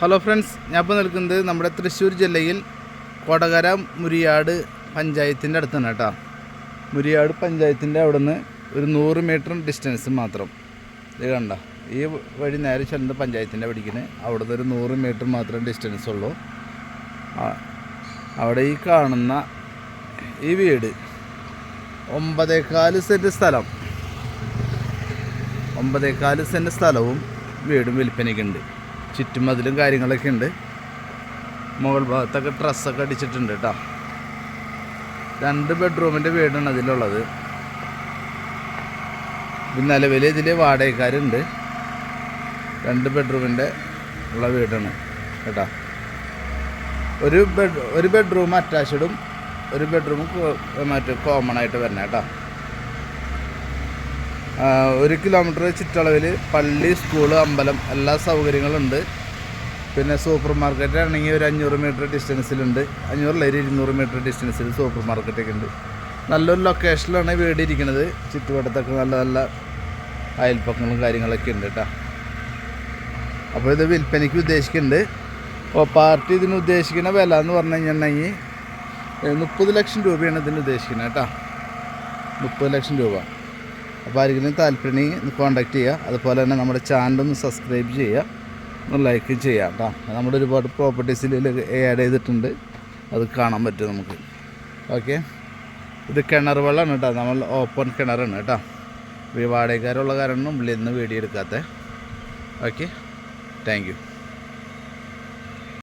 Hello friends ഞാൻ ഇപ്പോൾ നിൽക്കുന്നത് നമ്മുടെ തൃശ്ശൂർ ജില്ലയിൽ കൊടകര മുരിയാട് പഞ്ചായത്തിന്റെ അടുത്താണ് കേട്ടോ. മുരിയാട് പഞ്ചായത്തിന്റെ അവിടെ നിന്ന് ഒരു നൂറ് മീറ്റർ ഡിസ്റ്റൻസ് മാത്രം. ഇത് കണ്ട? ഈ വഴി നേരെ ചെല്ലുന്നത് പഞ്ചായത്തിന്റെ വഴിക്കിന് അവിടെ നിന്ന് ഒരു നൂറ് മീറ്റർ മാത്രം ഡിസ്റ്റൻസ് ഉള്ളൂ. അവിടെ ഈ കാണുന്ന ഈ വീട് ഒമ്പതേക്കാൽ സെന്റ് സ്ഥലം. ഒമ്പതേക്കാൽ സെന്റ് സ്ഥലവും വീടും വിൽപ്പനയ്ക്കുണ്ട്. ചുറ്റുമതിലും കാര്യങ്ങളൊക്കെ ഉണ്ട്. മുകൾ ഭാഗത്തൊക്കെ ഡ്രസ്സൊക്കെ അടിച്ചിട്ടുണ്ട് കേട്ടോ രണ്ട് ബെഡ്റൂമിന്റെ വീടാണ് അതിലുള്ളത്. നിലവിൽ ഇതിൽ വാടകക്കാരുണ്ട്. രണ്ട് ബെഡ്റൂമിന്റെ ഉള്ള വീടാണ് കേട്ടോ. ഒരു ബെഡ് ഒരു ബെഡ്റൂം അറ്റാച്ച്ഡും ഒരു ബെഡ്റൂം മറ്റേ കോമൺ ആയിട്ട് വരണം കേട്ടോ. ഒരു കിലോമീറ്റർ ചുറ്റളവിൽ പള്ളി സ്കൂൾ അമ്പലം എല്ലാ സൗകര്യങ്ങളുണ്ട്. പിന്നെ സൂപ്പർ മാർക്കറ്റ് ആണെങ്കിൽ ഒരു അഞ്ഞൂറ് മീറ്റർ ഡിസ്റ്റൻസിലുണ്ട് അഞ്ഞൂറല്ല ഒരു ഇരുന്നൂറ് മീറ്റർ ഡിസ്റ്റൻസിൽ സൂപ്പർ മാർക്കറ്റൊക്കെ ഉണ്ട് നല്ലൊരു ലൊക്കേഷനിലാണ് വീട് ഇരിക്കുന്നത് ചുറ്റുവട്ടത്തൊക്കെ നല്ല നല്ല അയൽപ്പക്കങ്ങളും കാര്യങ്ങളൊക്കെ ഉണ്ട് കേട്ടോ അപ്പോൾ ഇത് വിൽപ്പനയ്ക്ക് ഉദ്ദേശിക്കുന്നുണ്ട്. അപ്പോൾ പാർട്ടി ഇതിന് ഉദ്ദേശിക്കുന്ന വില എന്ന് പറഞ്ഞു കഴിഞ്ഞിട്ടുണ്ടെങ്കിൽ മുപ്പത് ലക്ഷം രൂപയാണ് ഇതിന് ഉദ്ദേശിക്കുന്നത് കേട്ടോ മുപ്പത് ലക്ഷം രൂപ. അപ്പോൾ ആരെങ്കിലും താല്പര്യം കോൺടാക്ട് ചെയ്യുക. അതുപോലെ തന്നെ നമ്മുടെ ചാനലൊന്ന് സബ്സ്ക്രൈബ് ചെയ്യുക. ഒന്ന് ലൈക്ക് ചെയ്യുക കേട്ടോ. നമ്മുടെ ഒരുപാട് പ്രോപ്പർട്ടീസിൽ ആഡ് ചെയ്തിട്ടുണ്ട്. അത് കാണാൻ പറ്റും നമുക്ക്. ഓക്കെ ഇത് കിണർ വെള്ളമാണ് കേട്ടോ. നമ്മൾ ഓപ്പൺ കിണറാണ് കേട്ടോ. ഈ വാടകക്കാരുള്ള കാരണം ഉള്ളിൽ നിന്ന് വീഡിയോ എടുക്കാത്ത ഓക്കെ താങ്ക്